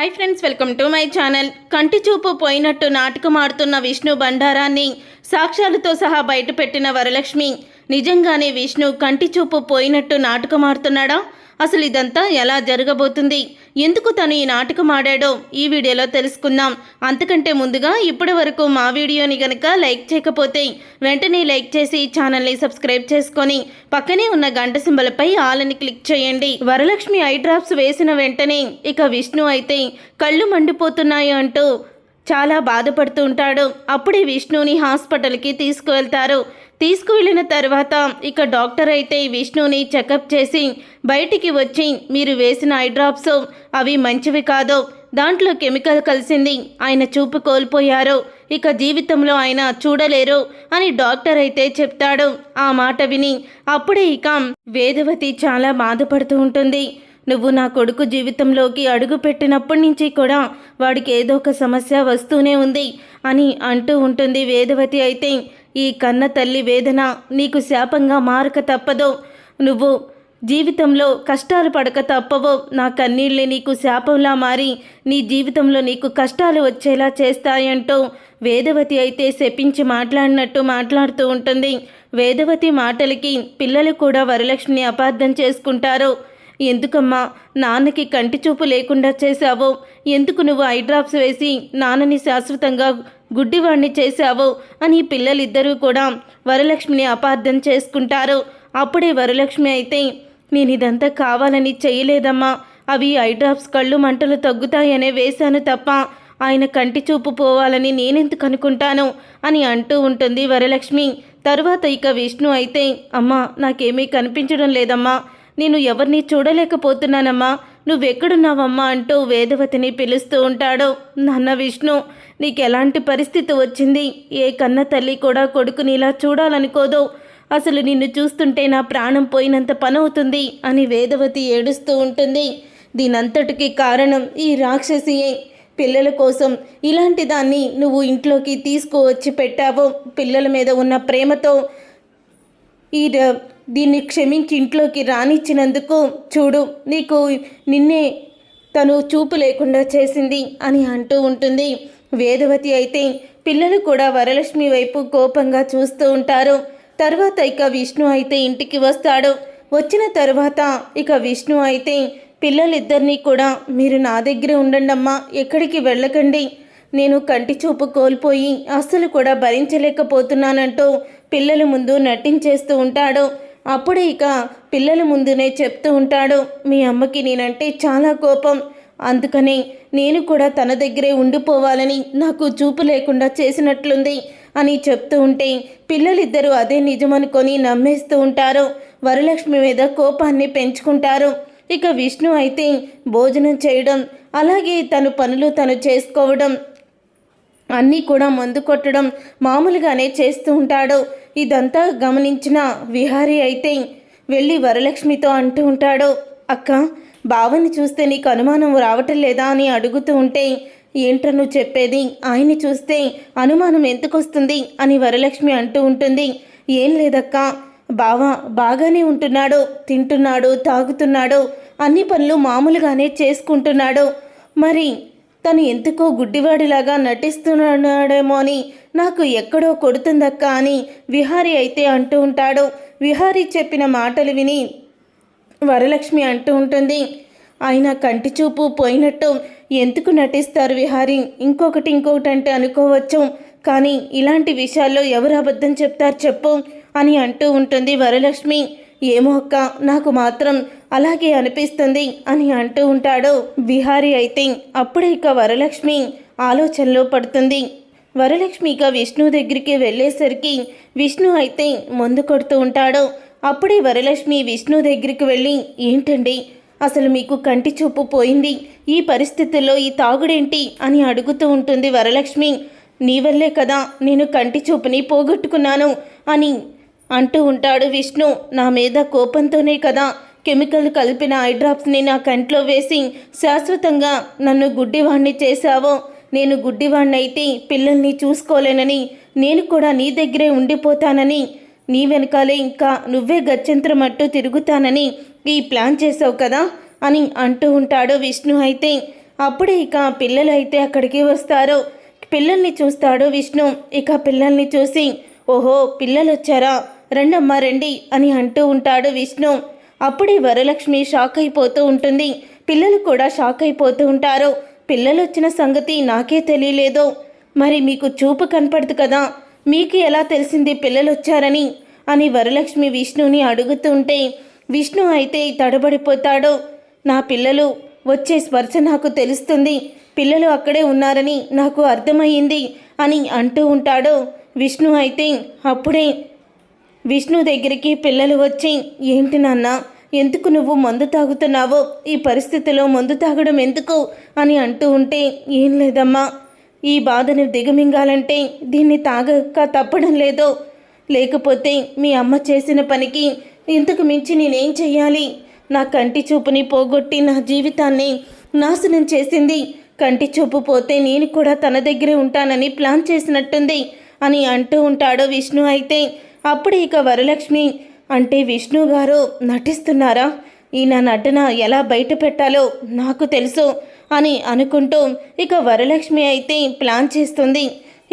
Hi friends welcome to my channel కంటి చూపు పోయినట్టు నాటకం ఆడుతున్న విష్ణు బండారాన్ని సాక్ష్యాలతో సహా బయటపెట్టిన వరలక్ష్మి. నిజంగానే విష్ణు కంటి చూపు పోయినట్టు నాటకం ఆడుతున్నాడా? అసలు ఇదంతా ఎలా జరగబోతుంది? ఎందుకు తను ఈ నాటకం ఆడాడో? ఈ వీడియోలో తెలుసుకుందాం. అంతకంటే ముందుగా ఇప్పటి వరకు మా వీడియోని గనక లైక్ చేయకపోతే వెంటనే లైక్ చేసి ఛానల్ని సబ్స్క్రైబ్ చేసుకొని పక్కనే ఉన్న గంట సింబలపై ఆలని క్లిక్ చేయండి. వరలక్ష్మి ఐ డ్రాప్స్ వేసిన వెంటనే ఇక విష్ణు అయితే కళ్ళు మండిపోతున్నాయి అంటూ చాలా బాధపడుతూ ఉంటాడు. అప్పుడే విష్ణుని హాస్పిటల్కి తీసుకువెళ్తారు. తీసుకువెళ్ళిన తర్వాత ఇక డాక్టర్ అయితే విష్ణుని చెకప్ చేసి బయటికి వచ్చి మీరు వేసిన ఐ డ్రాప్స్ అవి మంచివి కాదు. దాంట్లో కెమికల్ కలిసింది. ఆయన చూపు కోల్పోయారు. ఇక జీవితంలో ఆయన చూడలేరు అని డాక్టర్ అయితే చెప్తాడు. ఆ మాట విని అప్పుడే ఇక వేదవతి చాలా బాధపడుతూ ఉంటుంది. నువ్వు నా కొడుకు జీవితంలోకి అడుగు పెట్టినప్పటి నుంచి కూడా వాడికి ఏదో ఒక సమస్య వస్తూనే ఉంది అని అంటూ ఉంటుంది వేదవతి అయితే. ఈ కన్న తల్లి వేదన నీకు శాపంగా మారక తప్పదో. నువ్వు జీవితంలో కష్టాలు పడక తప్పవో. నా కన్నీళ్ళే నీకు శాపంలా మారి నీ జీవితంలో నీకు కష్టాలు వచ్చేలా చేస్తాయంటూ వేదవతి అయితే శపించి మాట్లాడినట్టు మాట్లాడుతూ ఉంటుంది. వేదవతి మాటలకి పిల్లలు కూడా వరలక్ష్మిని అపార్థం చేసుకుంటారు. ఎందుకమ్మా? నాన్నకి కంటి చూపు లేకుండా చేశావో? ఎందుకు నువ్వు ఐ డ్రాప్స్ వేసి నాన్నని శాశ్వతంగా గుడ్డివాణ్ణి చేశావో? అని పిల్లలిద్దరూ కూడా వరలక్ష్మిని అపార్థం చేసుకుంటారు. అప్పుడే వరలక్ష్మి అయితే నేను ఇదంతా కావాలని చేయలేదమ్మా అవి ఐ డ్రాప్స్ కళ్ళు మంటలు తగ్గుతాయనే వేశాను తప్ప ఆయన కంటి చూపు పోవాలని నేనెందుకు అనుకుంటాను? అని అంటూ ఉంటుంది వరలక్ష్మి. తరువాత ఇక విష్ణు అయితే అమ్మా నాకేమీ కనిపించడం లేదమ్మా. నేను ఎవరిని చూడలేకపోతున్నానమ్మా. నువ్వెక్కడున్నావమ్మా అంటూ వేదవతిని పిలుస్తూ ఉంటాడు. నాన్న విష్ణు నీకు ఎలాంటి పరిస్థితి వచ్చింది? ఏ కన్న తల్లి కూడా కొడుకుని ఇలా చూడాలనుకోదు. అసలు నిన్ను చూస్తుంటే నా ప్రాణం పోయినంత పనవుతుంది అని వేదవతి ఏడుస్తూ ఉంటుంది. దీనంతటికి కారణం ఈ రాక్షసియే. పిల్లల కోసం ఇలాంటి దాన్ని నువ్వు ఇంట్లోకి తీసుకువచ్చి పెట్టావు. పిల్లల మీద ఉన్న ప్రేమతో ఈ ర- దీన్ని క్షమించి ఇంట్లోకి రానిచ్చినందుకు చూడు నీకు నిన్నే తను చూపు లేకుండా చేసింది అని అంటూ ఉంటుంది. వేదవతి అయితే పిల్లలు కూడా వరలక్ష్మి వైపు కోపంగా చూస్తూ ఉంటారు. తర్వాత ఇక విష్ణు అయితే ఇంటికి వస్తాడు. వచ్చిన తర్వాత ఇక విష్ణు అయితే పిల్లలిద్దరినీ కూడా మీరు నా దగ్గర ఉండండి అమ్మా ఎక్కడికి వెళ్ళకండి. నేను కంటి చూపు కోల్పోయి అస్సలు కూడా భరించలేకపోతున్నానంటూ పిల్లల ముందు నటించేస్తూ ఉంటాడు. అప్పుడే ఇక పిల్లల ముందునే చెప్తూ ఉంటాడు మీ అమ్మకి నేనంటే చాలా కోపం. అందుకని నేను కూడా తన దగ్గరే ఉండిపోవాలని నాకు చూపు లేకుండా చేసినట్లుంది అని చెప్తూ ఉంటే పిల్లలిద్దరూ అదే నిజమనుకొని నమ్మేస్తూ ఉంటారు. వరలక్ష్మి మీద కోపాన్ని పెంచుకుంటారు. ఇక విష్ణు అయితే భోజనం చేయడం అలాగే తను పనులు తను చేసుకోవడం అన్నీ కూడా మందు కొట్టడం మామూలుగానే చేస్తూ ఉంటాడు. ఇదంతా గమనించిన విహారీ అయితే వెళ్ళి వరలక్ష్మితో అంటూ ఉంటాడు అక్క బావని చూస్తే నీకు అనుమానం రావటం లేదా అని అడుగుతూ ఉంటే ఏంట్రా నువ్వు చెప్పేది? ఆయన్ని చూస్తే అనుమానం ఎందుకు వస్తుంది అని వరలక్ష్మి అంటూ ఉంటుంది. ఏం లేదక్క బావ బాగానే ఉంటున్నాడు తింటున్నాడు తాగుతున్నాడు అన్ని పనులు మామూలుగానే చేసుకుంటున్నాడు. మరి తను ఎందుకో గుడ్డివాడిలాగా నటిస్తున్నాడేమో అని నాకు ఎక్కడో కొడుతుందక్క అని విహారీ అయితే అంటూ ఉంటాడు. విహారీ చెప్పిన మాటలు విని వరలక్ష్మి అంటూ ఉంటుంది. ఆయన కంటి చూపు పోయినట్టు ఎందుకు నటిస్తారు విహారీ? ఇంకొకటి ఇంకొకటి అంటే అనుకోవచ్చు. కానీ ఇలాంటి విషయాల్లో ఎవరు అబద్ధం చెప్తారు చెప్పు అని అంటూ ఉంటుంది వరలక్ష్మి. ఏమో అక్క నాకు మాత్రం అలాగే అనిపిస్తుంది అని అంటూ ఉంటాడు. విహారీ అయితే అప్పుడే ఇక వరలక్ష్మి ఆలోచనలో పడుతుంది. వరలక్ష్మి ఇక విష్ణు దగ్గరికి వెళ్ళేసరికి విష్ణు అయితే ముందు కొడుతూ ఉంటాడు. అప్పుడే వరలక్ష్మి విష్ణు దగ్గరికి వెళ్ళి ఏంటండి? అసలు మీకు కంటి చూపు పోయింది. ఈ పరిస్థితుల్లో ఈ తాగుడేంటి? అని అడుగుతూ ఉంటుంది వరలక్ష్మి. నీ వల్లే కదా నేను కంటి చూపుని పోగొట్టుకున్నాను అని అంటూ ఉంటాడు విష్ణు. నా మీద కోపంతోనే కదా కెమికల్ కలిపిన ఐ డ్రాప్స్ని నా కంట్లో వేసి శాశ్వతంగా నన్ను గుడ్డివాణ్ణి చేశావో. నేను గుడ్డివాణ్ణైతే పిల్లల్ని చూసుకోలేనని నేను కూడా నీ దగ్గరే ఉండిపోతానని నీ వెనకాలే ఇంకా నువ్వే గత్యంతరమట్టు తిరుగుతానని ఈ ప్లాన్ చేసావు కదా అని అంటూ ఉంటాడు విష్ణు అయితే. అప్పుడే ఇక పిల్లలు అయితే అక్కడికి వస్తారు. పిల్లల్ని చూస్తాడు విష్ణు. ఇక పిల్లల్ని చూసి ఓహో పిల్లలు వచ్చారా రండమ్మా రండి అని అంటూ ఉంటాడు విష్ణు. అప్పుడే వరలక్ష్మి షాక్ అయిపోతూ ఉంటుంది. పిల్లలు కూడా షాక్ అయిపోతూ ఉంటారు. పిల్లలు వచ్చిన సంగతి నాకే తెలియలేదు. మరి మీకు చూపు కనపడదు కదా. మీకు ఎలా తెలిసింది పిల్లలు వచ్చారని అని వరలక్ష్మి విష్ణుని అడుగుతుంటే విష్ణు అయితే తడబడిపోతాడు. నా పిల్లలు వచ్చే స్పర్శ నాకు తెలుస్తుంది. పిల్లలు అక్కడే ఉన్నారని నాకు అర్థమయ్యింది అని అంటూ ఉంటాడు. విష్ణు అయితే అప్పుడే విష్ణు దగ్గరికి పిల్లలు వచ్చి ఏంటి నాన్న ఎందుకు నువ్వు మందు తాగుతున్నావో? ఈ పరిస్థితిలో మందు తాగడం ఎందుకు? అని అంటూ ఉంటే ఏం లేదమ్మా. ఈ బాధను దిగమింగాలంటే దీన్ని తాగక తప్పడం లేదో. లేకపోతే మీ అమ్మ చేసిన పనికి ఇంతకు మించి నేనేం చెయ్యాలి? నా కంటి చూపుని పోగొట్టి నా జీవితాన్ని నాశనం చేసింది. కంటి చూపు పోతే నేను కూడా తన దగ్గరే ఉంటానని ప్లాన్ చేసినట్టుంది అని అంటూ ఉంటాడు విష్ణు అయితే. అప్పుడు ఇక వరలక్ష్మి అంటే విష్ణు గారు నటిస్తున్నారా? ఈయన నటన ఎలా బయట పెట్టాలో నాకు తెలుసు అని అనుకుంటూ ఇక వరలక్ష్మి అయితే ప్లాన్ చేస్తుంది.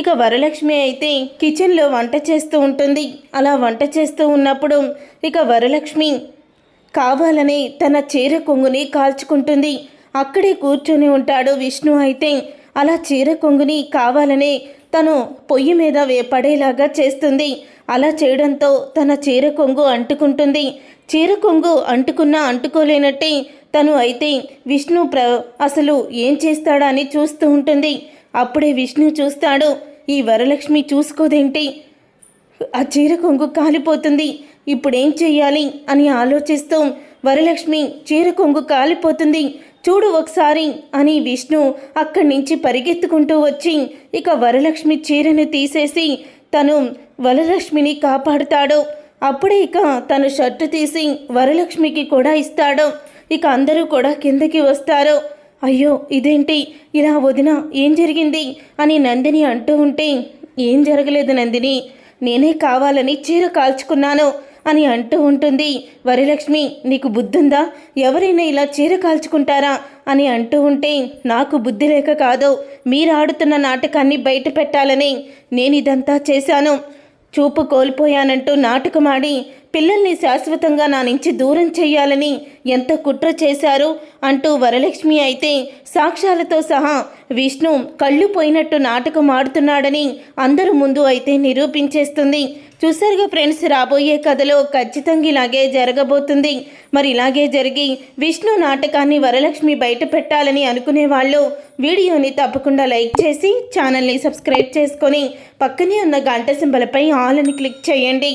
ఇక వరలక్ష్మి అయితే కిచెన్లో వంట చేస్తూ ఉంటుంది. అలా వంట చేస్తూ ఉన్నప్పుడు ఇక వరలక్ష్మి కావాలని తన చీర కొంగుని కాల్చుకుంటుంది. అక్కడే కూర్చొని ఉంటాడు విష్ణు అయితే. అలా చీర కొంగుని కావాలని తను పొయ్యి మీద వేపడేలాగా చేస్తుంది. అలా చేయడంతో తన చీర కొంగు అంటుకుంటుంది. చీర కొంగు అంటుకున్నా అంటుకోలేనట్టే తను అయితే విష్ణు ప్ర అసలు ఏం చేస్తాడా అని చూస్తూ ఉంటుంది. అప్పుడే విష్ణు చూస్తాడు ఈ వరలక్ష్మి చూసుకోదేంటి? ఆ చీర కొంగు కాలిపోతుంది. ఇప్పుడేం చెయ్యాలి అని ఆలోచిస్తూ వరలక్ష్మి చీర కొంగు కాలిపోతుంది. చూడు ఒకసారి అని విష్ణు అక్కడి నుంచి పరిగెత్తుకుంటూ వచ్చి ఇక వరలక్ష్మి చీరను తీసేసి తను వరలక్ష్మిని కాపాడుతాడు. అప్పుడే ఇక తను షర్టు తీసి వరలక్ష్మికి కూడా ఇస్తాడు. ఇక అందరూ కూడా కిందకి వస్తారు. అయ్యో ఇదేంటి? ఇలా వదిన ఏం జరిగింది? అని నందిని అంటూ ఉంటే ఏం జరగలేదు నందిని. నేనే కావాలని చీర కాల్చుకున్నాను అని అంటూ ఉంటుంది. వరలక్ష్మి నీకు బుద్ధుందా? ఎవరైనా ఇలా చీర కాల్చుకుంటారా? అని అంటూ ఉంటే నాకు బుద్ధి లేక కాదు. మీరు ఆడుతున్న నాటకాన్ని బయట పెట్టాలని నేను ఇదంతా చేశాను. చూపు కోల్పోయానంటూ నాటకమాడి పిల్లల్ని శాశ్వతంగా నా నుంచి దూరం చేయాలని ఎంత కుట్ర చేశారు అంటూ వరలక్ష్మి అయితే సాక్ష్యాలతో సహా విష్ణు కళ్ళు పోయినట్టు నాటకం ఆడుతున్నాడని అందరూ ముందు అయితే నిరూపించేస్తుంది. చూసారుగా ఫ్రెండ్స్ రాబోయే కథలో ఖచ్చితంగా ఇలాగే జరగబోతుంది. మరి ఇలాగే జరిగి విష్ణు నాటకాన్ని వరలక్ష్మి బయట పెట్టాలని అనుకునే వాళ్ళు వీడియోని తప్పకుండా లైక్ చేసి ఛానల్ని సబ్స్క్రైబ్ చేసుకొని పక్కనే ఉన్న గంట సింబలపై ఆల్ అని క్లిక్ చేయండి.